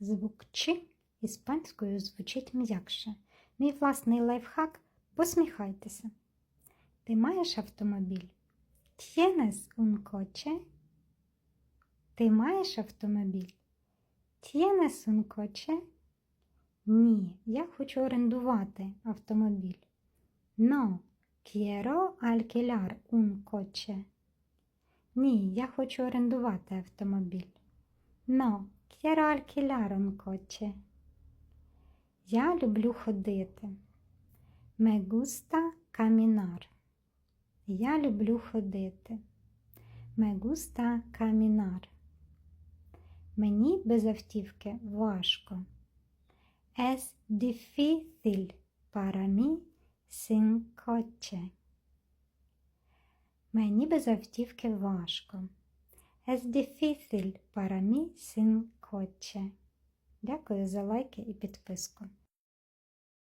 Звук Ч іспанською звучить м'якше. Мій власний лайфхак посміхайтеся. Ти маєш автомобіль? Tienes un coche? Ти маєш автомобіль? Tienes un coche? Ні, я хочу орендувати автомобіль. No, quiero alquilar un coche. Ні, я хочу орендувати автомобіль. No, quiero alquilar un coche. Я люблю ходити. Me gusta caminar. Я люблю ходити. Me gusta caminar. Мені без автівки важко. Es difícil para mí sin coche. Мені без автівки важко. Es difícil para mí sin coche. Дякую за лайки і підписку.